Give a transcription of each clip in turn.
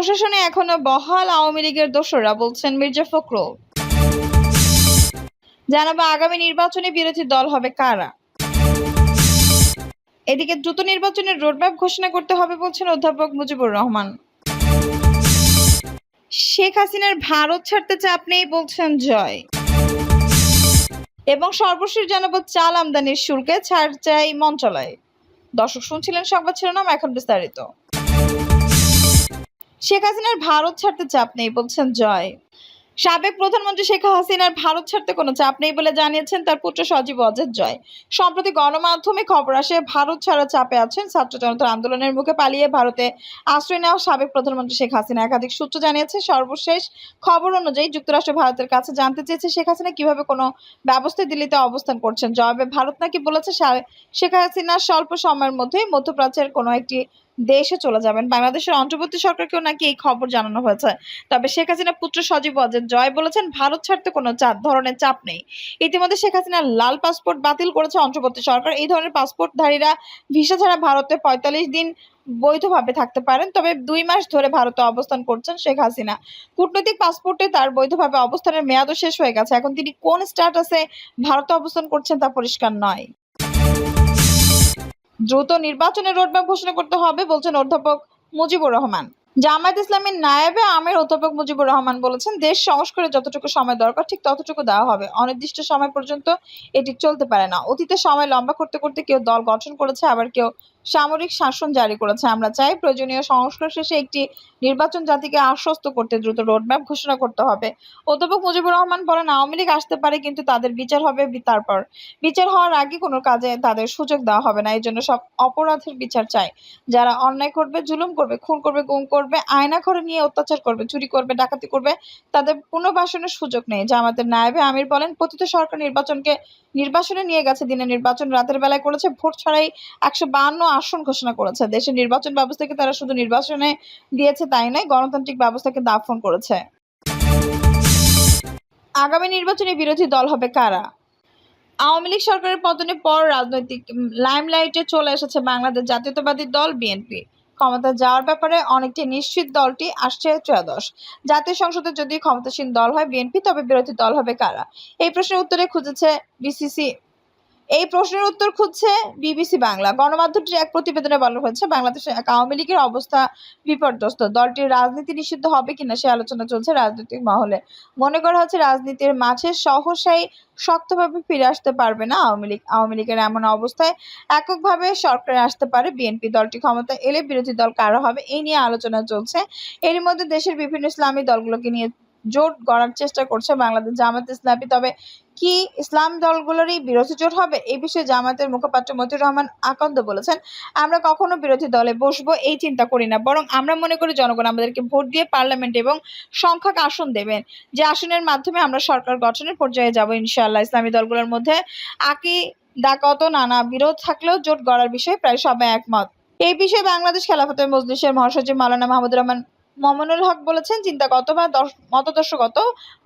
প্রশাসনে এখনও বহাল আওয়ামী লীগের দোসররা বলছেন মির্জা ফখরুল। জানাব আগামী নির্বাচনে বিরোধী দল হবে কারা? এদিকে দ্রুত নির্বাচনের রোডম্যাপ ঘোষণা করতে হবে বলছেন অধ্যাপক মুজিবুর রহমান। শেখ হাসিনার ভারত ছাড়তে চাপ নেই বলছেন জয়। এবং সর্বশেষ জানাব চাল আমদানির শুল্কে ছাড় চাই মন্ত্রণালয়। দর্শক শুনছিলেন সংবাদ শিরোনাম, এখন বিস্তারিত। শেখ হাসিনার ভারত ছাড়তে চাপ নেই বলছেন জয়। সাবেক প্রধানমন্ত্রী শেখ হাসিনার ভারত ছাড়তে কোনো চাপ নেই বলে জানিয়েছেন তার পুত্র সজীব অজের জয়। সম্প্রতি গণমাধ্যমে খবর আসে, ভারত ছাড়া চাপে আছেন ছাত্র জনতার আন্দোলনের মুখে পালিয়ে ভারতে আশ্রয় নেওয়া সাবেক প্রধানমন্ত্রী শেখ হাসিনা। একাধিক সূত্র জানিয়েছে, সর্বশেষ খবর অনুযায়ী যুক্তরাষ্ট্র ভারতের কাছে জানতে চেয়েছে শেখ হাসিনা কীভাবে কোনো ব্যবস্থায় দিল্লিতে অবস্থান করছেন। জবাবে ভারত নাকি বলেছে শেখ হাসিনা স্বল্প সময়ের মধ্যেই মধ্যপ্রাচ্যের কোনো একটি দেশে চলে যাবেন। বাংলাদেশের অন্তর্বর্তী সরকারকেও নাকি এই খবর জানানো হয়েছে। তবে শেখ হাসিনা পুত্র সজীব অজের জয় বলেছেন, ভারত ছাড়তে কোনো চাপ ধরনের চাপ নেই। ইতিমধ্যে শেখ হাসিনার লাল পাসপোর্ট বাতিল করেছে অন্তর্বর্তী সরকার। এই ধরনের পাসপোর্টধারীরা ভিসা ছাড়া ভারতে পঁয়তাল্লিশ দিন বৈধভাবে থাকতে পারেন। তবে দুই মাস ধরে ভারতে অবস্থান করছেন শেখ হাসিনা। কূটনৈতিক পাসপোর্টে তার বৈধভাবে অবস্থানের মেয়াদও শেষ হয়ে গেছে। এখন তিনি কোন স্ট্যাটাসে ভারতে অবস্থান করছেন তা পরিষ্কার নয়। দ্রুত নির্বাচনের রোডম্যাপ ঘোষণা করতে হবে বলছেন অধ্যাপক মুজিবুর রহমান। জামায়াত ইসলামের নায়েবে আমের অধ্যাপক মুজিবুর রহমান বলেছেন, দেশ সংস্কারে যতটুকু সময় দরকার, ঠিক ততটুকু দেওয়া হবে। অনির্দিষ্ট সময় পর্যন্ত এটি চলতে পারে না। অতীতে সময় লম্বা করতে করতে কেউ দল গঠন করেছে, আবার কেউ সামরিক শাসন জারি করেছে। আমরা চাই প্রয়োজনীয় সংস্কার শেষে একটি নির্বাচন জাতিকে আশ্বস্ত করতে দ্রুত রোডম্যাপ ঘোষণা করতে হবে। অধ্যাপক মুজিবুর রহমান বলেন, আওয়ামী লীগ আসতে পারে, কিন্তু তাদের বিচার হবে তারপর। বিচার হওয়ার আগে কোনো কাজে তাদের সুযোগ দেওয়া হবে না এই জন্য সব অপরাধের বিচার চাই। যারা অন্যায় করবে, জুলুম করবে, খুন করবে, গুম করবে আয়না ঘরে নিয়ে অত্যাচার করবে, চুরি করবে, ডাকাতি করবে, তাদের পুনর্বাসনের সুযোগ নেই। জামাতের নায়েবে আমির বলেন, পতিত সরকার নির্বাচনকে নির্বাচনে নিয়ে গেছে, দিনে নির্বাচন রাতের বেলায় করেছে, ভোট ছাড়াই একশো বাহান্ন আসন ঘোষণা করেছে। দেশের নির্বাচন ব্যবস্থাকে তারা শুধু নির্বাচনে দিয়েছে তাই নয়, গণতান্ত্রিক ব্যবস্থাকে দাফন করেছে। আগামী নির্বাচনে বিরোধী দল হবে কারা? আওয়ামী লীগ সরকারের পতনের পর রাজনৈতিক লাইমলাইটে চলে এসেছে বাংলাদেশ জাতীয়তাবাদী দল, বিএনপি। ক্ষমতা যাওয়ার ব্যাপারে অনেকটি নিশ্চিত দলটি আসছে ত্রয়োদশ। জাতীয় সংসদে যদি ক্ষমতাসীন দল হয় বিএনপি, তবে বিরোধী দল হবে কারা? এই প্রশ্নের উত্তরে খুঁজেছে বিসিসি এই প্রশ্নের উত্তর খুঁজছে বিবিসি বাংলা। গণমাধ্যমটির এক প্রতিবেদনে বলা হয়েছে, বাংলাদেশে আওয়ামী লীগের অবস্থা বিপর্যস্ত। দলটির রাজনীতি নিষিদ্ধ হবে কিনা সে আলোচনা চলছে রাজনৈতিক মহলে। মনে করা হচ্ছে রাজনীতির মাঝে সহসাই শক্তভাবে ফিরে আসতে পারবে না আওয়ামী লীগ। আওয়ামী লীগের এমন অবস্থায় এককভাবে সরকারে আসতে পারে বিএনপি। দলটি ক্ষমতা এলে বিরোধী দল কারও হবে এই নিয়ে আলোচনা চলছে। এরই মধ্যে দেশের বিভিন্ন ইসলামী দলগুলোকে নিয়ে জোট গড়ার চেষ্টা করছে বাংলাদেশ জামাত ইসলামী। তবে কি ইসলাম দলগুলোরই বিরোধী জোট হবে? এই বিষয়ে জামাতের মুখপাত্র মতিউর রহমান আকন্দ বলেছেন, আমরা কখনো বিরোধী দলে বসবো এই চিন্তা করি না, বরং আমরা মনে করি জনগণ আমাদেরকে ভোট দিয়ে পার্লামেন্ট এবং সংখ্যক আসন দেবেন। যে আসনের মাধ্যমে আমরা সরকার গঠনের পর্যায়ে যাব, ইনশাআল্লাহ। ইসলামী দলগুলোর মধ্যে আকি দাকত নানা বিরোধ থাকলেও জোট গড়ার বিষয়ে প্রায় সবাই একমত। এই বিষয়ে বাংলাদেশ খেলাফতের মজলিসের মহাসচিব মাওলানা মাহমুদুর রহমান মমনুল হক বলেছেন, চিন্তাগত বা দর্শ- মতদর্শগত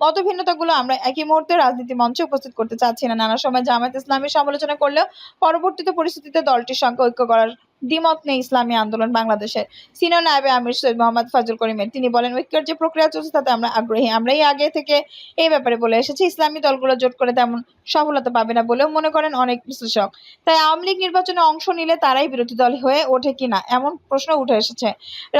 মতভিন্নতাগুলো আমরা একই মুহূর্তে রাজনীতি মঞ্চে উপস্থিত করতে চাচ্ছি না। নানা সময় জামায়াত ইসলামের সমালোচনা করলেও পরবর্তীতে পরিস্থিতিতে দলটির সঙ্গে ঐক্য করার দ্বিমত নেই ইসলামী আন্দোলন বাংলাদেশের। সিনিয়র নায়েবে আমির সৈয়দ মোহাম্মদ ফাজুল করিমের। তিনি বলেন, ঐক্যের যে প্রক্রিয়া চলছে তাতে আমরা আগ্রহী। আমরাই আগে থেকে এই ব্যাপারে বলে এসেছি। ইসলামী দলগুলো জোট করে তেমন সফলতা পাবে না বলেও মনে করেন অনেক বিশ্লেষক। তাই আওয়ামী লীগ নির্বাচনে অংশ নিলে তারাই বিরোধী দল হয়ে ওঠে কিনা এমন প্রশ্ন উঠে এসেছে।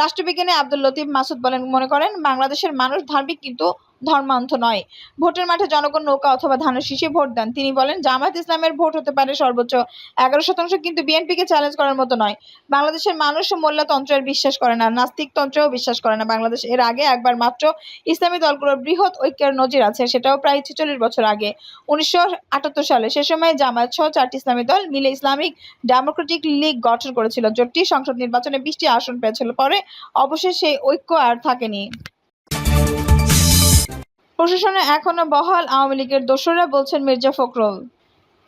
রাষ্ট্রবিজ্ঞানী আব্দুল লতিফ মাসুদ বলেন, মনে করেন, বাংলাদেশের মানুষ ধার্মিক কিন্তু ধর্মান্ধ নয়। ভোটের মাঠে জনগণ নৌকা অথবা ধানের শীষে ভোট দেন। তিনি বলেন, জামায়াত ইসলামের ভোট হতে পারে সর্বোচ্চ এগারো শতাংশ, কিন্তু বিএনপিকে চ্যালেঞ্জ করার মতো নয়। বাংলাদেশের মানুষ মোল্লাতন্ত্রের বিশ্বাস করে না, নাস্তিক তন্ত্রেও বিশ্বাস করে না। বাংলাদেশ এর আগে একবার মাত্র ইসলামী দলগুলোর বৃহৎ ঐক্যের নজির আছে, সেটাও প্রায় ছেচল্লিশ বছর আগে। উনিশশো আটাত্তর সালে সে সময় জামায়াত সহ চারটি ইসলামী দল মিলে ইসলামিক ডেমোক্রেটিক লীগ গঠন করেছিল। জোটটি সংসদ নির্বাচনে বিশটি আসন পেয়েছিল, পরে অবশ্যই সেই ঐক্য আর থাকেনি। প্রশাসনে এখনও বহাল আওয়ামী লীগের দোষরা বলছেন মির্জা ফখরুল।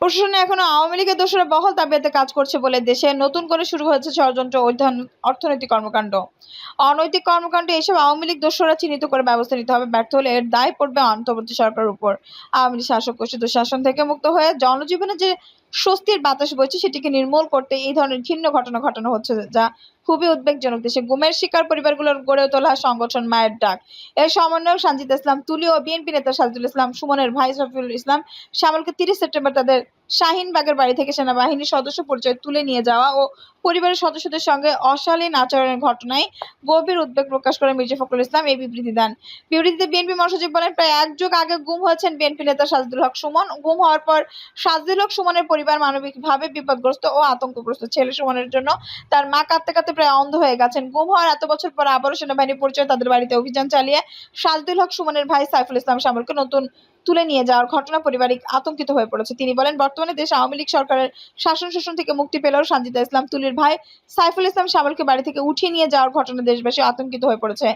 প্রশাসনে এখনও আওয়ামী লীগের দোষরা বহাল তাবিয়াতে কাজ করছে বলে দেশে নতুন করে শুরু হয়েছে ষড়যন্ত্র অর্থনৈতিক কর্মকাণ্ড। অনৈতিক কর্মকাণ্ড এসব আওয়ামী লীগ দোষরা চিহ্নিত করে ব্যবস্থা নিতে হবে, ব্যর্থ হলে এর দায় পড়বে অন্তর্বর্তী সরকারের উপর। আওয়ামী লীগ শাসক গোষ্ঠী দুঃশাসন থেকে মুক্ত হয়ে জনজীবনে যে স্বস্তির বাতাস বইছে, সেটিকে নির্মূল করতে এই ধরনের ভিন্ন ঘটনা ঘটানো হচ্ছে, যা খুবই উদ্বেগজনক। দেশে গুমের শিকার পরিবারগুলোর গড়ে তোলা সংগঠন মায়ের ডাক। এর সমন্বয়ক সানজিদ ইসলাম, তুলি ও বিএনপি নেতা সাজুল ইসলাম, সুমনের ভাই শফিউল ইসলাম, শ্যামলকে তিরিশ সেপ্টেম্বর তাদের শাহিনবাগের বাড়ি থেকে সেনাবাহিনীর সদস্য পরিচয় তুলে নিয়ে যাওয়া ও পরিবারের সদস্যদের সঙ্গে অশালীন আচরণের ঘটনায় গভীর উদ্বেগ প্রকাশ করে মির্জা ফখরুল ইসলাম এই বিবৃতি দেন। বিবৃতিতে বিএনপি মহাসচিব বলেন, প্রায় এক যুগ আগে গুম হয়েছেন বিএনপি নেতা সাজদুল হক সুমন। গুম হওয়ার পর সাজদুল হক সুমনের পরিবার মানবিকভাবে বিপদগ্রস্ত ও আতঙ্কগ্রস্ত। ছেলে সুমনের জন্য তার মা কাঁদতে কাঁদতে প্রায় অন্ধ হয়ে গেছেন। গুম হওয়ার এত বছর পর আবারও সেনাবাহিনীর পরিচয়, তাদের বাড়িতে অভিযান চালিয়ে সাজদুল হক সুমনের ভাই সাইফুল ইসলাম সামলকে নতুন তুলে নিয়ে যাওয়ার ঘটনা পারিবারিক আতঙ্কিত হয়ে পড়েছে। তিনি বলেন, বর্তমানে দেশ আওয়ামী লীগ সরকারের শাসন শোষণ থেকে মুক্তি পেলেও সঞ্জিতা ইসলাম তুলির ভাই সাইফুল ইসলাম সামলকে বাড়ি থেকে উঠিয়ে নিয়ে যাওয়ার ঘটনা দেশবাসী আতঙ্কিত হয়ে পড়েছে।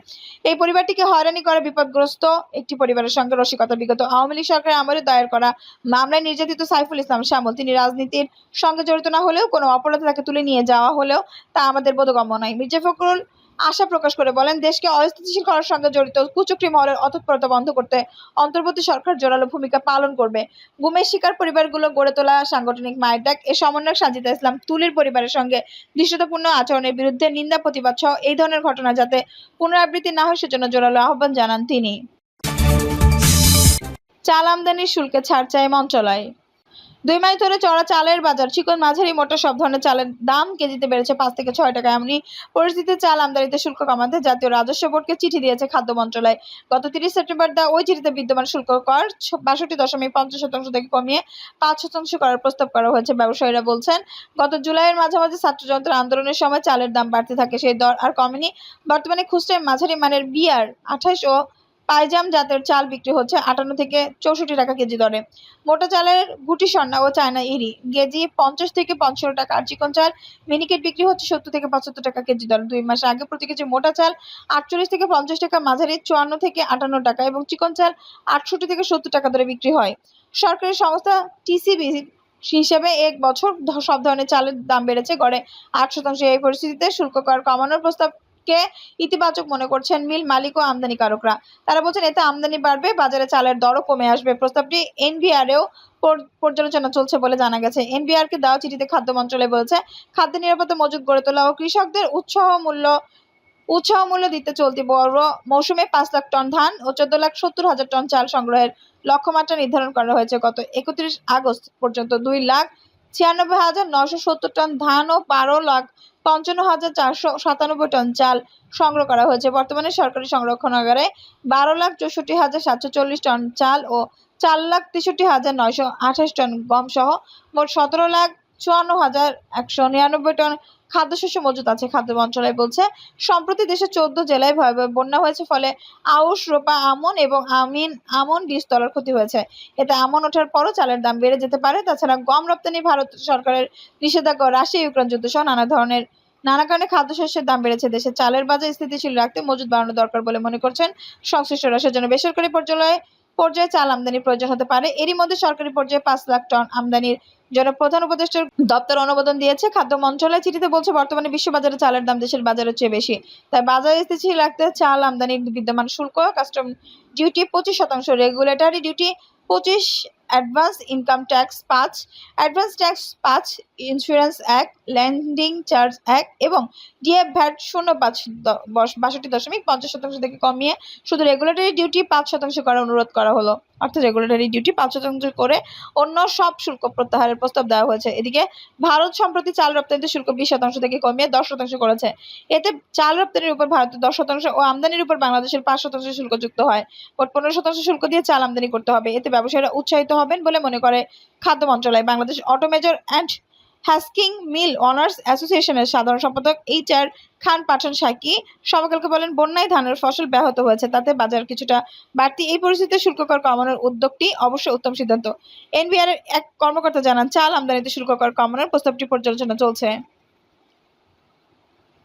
এই পরিবারটিকে হয়রানি করে বিপদগ্রস্ত একটি পরিবারের সঙ্গে রসিকতা বিগত আওয়ামী লীগ সরকারের আমলে দায়ের করা মামলায় নির্যাতিত সাইফুল ইসলাম শ্যামল। তিনি রাজনীতির সঙ্গে জড়িত না হলেও কোনো অপরাধে তাকে তুলে নিয়ে যাওয়া হলেও তা আমাদের বোধগম্য নয়। মির্জা ফখরুল আশা প্রকাশ করে বলেন, দেশকে অস্থিতিশীল করার সঙ্গে জড়িত কুচক্রি মহলের অতৎপরতা বন্ধ করতে অন্তর্বর্তী সরকার জোরালো ভূমিকা পালন করবে। গুমের শিকার পরিবারগুলো গড়ে তোলা সাংগঠনিক মায়ের ডাক এ সমন্বয়ক সাজিদা ইসলাম তুলির পরিবারের সঙ্গে দৃশ্যতাপূর্ণ আচরণের বিরুদ্ধে নিন্দা, প্রতিবাদ সহ এই ধরনের ঘটনা যাতে পুনরাবৃত্তি না হয় সেজন্য জোরালো আহ্বান জানান তিনি। চাল আমদানির শুল্কে ছাড় চায় মন্ত্রণালয়। দুই মাস ধরে চড়া চালের বাজার। চিকন মাঝারি মোটা সব ধরনের চালের দাম কেজিতে বেড়েছে পাঁচ থেকে ছয় টাকা। এমনি পরিস্থিতিতে চাল আমদানিতে শুল্ক কমাতে জাতীয় রাজস্ব বোর্ডকে চিঠি দিয়েছে খাদ্য মন্ত্রণালয়। গত তিরিশ সেপ্টেম্বর দা ওই চিঠিতে বিদ্যমান শুল্ক কর বাষট্টি দশমিক পঞ্চাশ শতাংশ থেকে কমিয়ে পাঁচ শতাংশ করার প্রস্তাব করা হয়েছে, ব্যবসায়ীরা বলছেন। গত জুলাইয়ের মাঝামাঝি ছাত্র যন্ত্র আন্দোলনের সময় চালের দাম বাড়তে থাকে। সেই দর আর কমেনি। বর্তমানে খুচরায় মাঝারি মানের বিয়ার আঠাশ ও পাইজাম জাতের চাল বিক্রি হচ্ছে আটান্ন থেকে চৌষট্টি টাকা কেজি দরে। মোটা চালের গুটি সন্না ও চায়না ইরি। কেজি পঞ্চাশ থেকে পঞ্চান্ন টাকা। আর চিকন চাল মিনিকেট বিক্রি হচ্ছে সত্তর থেকে পঁচাত্তর টাকা কেজি দরে। দুই মাস আগে প্রতি কেজি মোটা চাল আটচল্লিশ থেকে পঞ্চাশ টাকা, মাঝারি চুয়ান্ন থেকে আটান্ন টাকা এবং চিকন চাল আটষট্টি থেকে সত্তর টাকা দরে বিক্রি হয়। সরকারি সংস্থা টিসিবি হিসেবে এক বছর সব ধরনের চালের দাম বেড়েছে। গড়ে আট শতাংশ। এই পরিস্থিতিতে শুল্ক কর কমানোর প্রস্তাবকে ইতিবাচক মনে করছেন মিল মালিক ও আমদানিকারকরা তারা বলছেন, এতে আমদানি বাড়বে, বাজারে চালের দরও কমে আসবে। প্রস্তাবটি এনবিআরেও পর্যালোচনা চলছে বলে জানা গেছে। এনবিআর কে দেওয়া চিঠিতে খাদ্য মন্ত্রণালয় বলেছে, খাদ্য নিরাপত্তা মজুত গড়ে তোলা ও কৃষকদের উৎসাহ মূল্য উৎসাহ মূল্য দিতে চলতি বড় মৌসুমে পাঁচ লাখ টন ধান ও চোদ্দ লাখ সত্তর হাজার টন চাল সংগ্রহের লক্ষ্যমাত্রা নির্ধারণ করা হয়েছে। গত একত্রিশ আগস্ট পর্যন্ত দুই লাখ ছিয়ানব্বই হাজার নশো সত্তর টন ধান ও বারো লাখ পঞ্চান্ন হাজার চারশো সাতানব্বই টন চাল সংগ্রহ করা হয়েছে। বর্তমানে সরকারি সংরক্ষণাগারে বারো লাখ চৌষট্টি হাজার সাতশো চল্লিশ টন চাল ও চার লাখ তেষট্টি হাজার নয়শো আঠাশ টন গম সহ মোট সতেরো লাখ চুয়ান্ন হাজার একশো নিরানব্বই টন খাদ্যশস্য মজুত আছে। খাদ্য মন্ত্রণালয় বলছে, সম্প্রতি দেশের চোদ্দ জেলায় ভয়াবহ বন্যা হয়েছে, ফলে আউশ, রোপা, আমন এবং আমিন, আমন বীজতলার ক্ষতি হয়েছে। এতে আমন ওঠার পরও চালের দাম বেড়ে যেতে পারে। তাছাড়া গম রপ্তানি ভারত সরকারের নিষেধাজ্ঞা, রাশিয়া, ইউক্রেন যুদ্ধ সহ নানা ধরনের, নানা কারণে খাদ্যশস্যের দাম বেড়েছে। দেশে চালের বাজার স্থিতিশীল রাখতে মজুত বাড়ানো দরকার বলে মনে করছেন সংশ্লিষ্ট সংশ্লিষ্টরা। সেজন্য বেসরকারি পর্যায়ে পর্যায়ে চাল আমদানি প্রয়োজন হতে পারে। এরই মধ্যে সরকারি পর্যায়ে পাঁচ লাখ টন আমদানির জন্য প্রধান উপদেষ্টার দপ্তর অনুমোদন দিয়েছে। খাদ্য মন্ত্রণালয় চিঠিতে বলছে, বর্তমানে বিশ্ববাজারে চালের দাম দেশের বাজারের চেয়ে বেশি। তাই বাজারে স্থিতিশীল রাখতে চাল আমদানির বিদ্যমান শুল্ক, কাস্টম ডিউটি পঁচিশ শতাংশ, রেগুলেটরি ডিউটি পঁচিশ অ্যাডভান্স ইনকাম ট্যাক্স পাঁচ, অ্যাডভান্স ট্যাক্স পাঁচ, ইন্স্যুরেন্স এক, ল্যান্ডিং চার্জ এক এবং ডিএফ ভ্যাট শূন্য পাঁচ বাষট্টি দশমিক পঞ্চাশ শতাংশ থেকে কমিয়ে শুধু রেগুলেটরি ডিউটি পাঁচ শতাংশ করার অনুরোধ করা হলো। অর্থাৎ রেগুলেটরি ডিউটি পাঁচ শতাংশ করে অন্য সব শুল্ক প্রত্যাহারের প্রস্তাব দেওয়া হয়েছে। এদিকে ভারত সম্প্রতি চাল রপ্তানিতে শুল্ক বিশ শতাংশ থেকে কমিয়ে দশ শতাংশ করেছে। এতে চাল রপ্তানির উপর ভারতের দশ শতাংশ ও আমদানির উপর বাংলাদেশের পাঁচ শতাংশ শুল্ক যুক্ত হয়। মোট পনেরো শতাংশ শুল্ক দিয়ে চাল আমদানি করতে হবে। এতে ব্যবসায়ীরা উৎসাহিত হবেন বলে মনে করে খাদ্য মন্ত্রণালয়। Bangladesh auto major and husking mill owners অ্যাসোসিয়েশনের সাধারণ সম্পাদক এইচ আর খান পাঠান সাকি সমকালকে বলেন, বন্যায় ধানের ফসল ব্যাহত হয়েছে, তাতে বাজার কিছুটা বাড়তি, এই পরিস্থিতিতে শুল্ক কর কমানোর উদ্যোগটি অবশ্যই উত্তম সিদ্ধান্ত। এনবিআর এক কর্মকর্তা জানান, চাল আমদানিতে শুল্ক কর কমানোর প্রস্তাবটি পর্যালোচনা চলছে।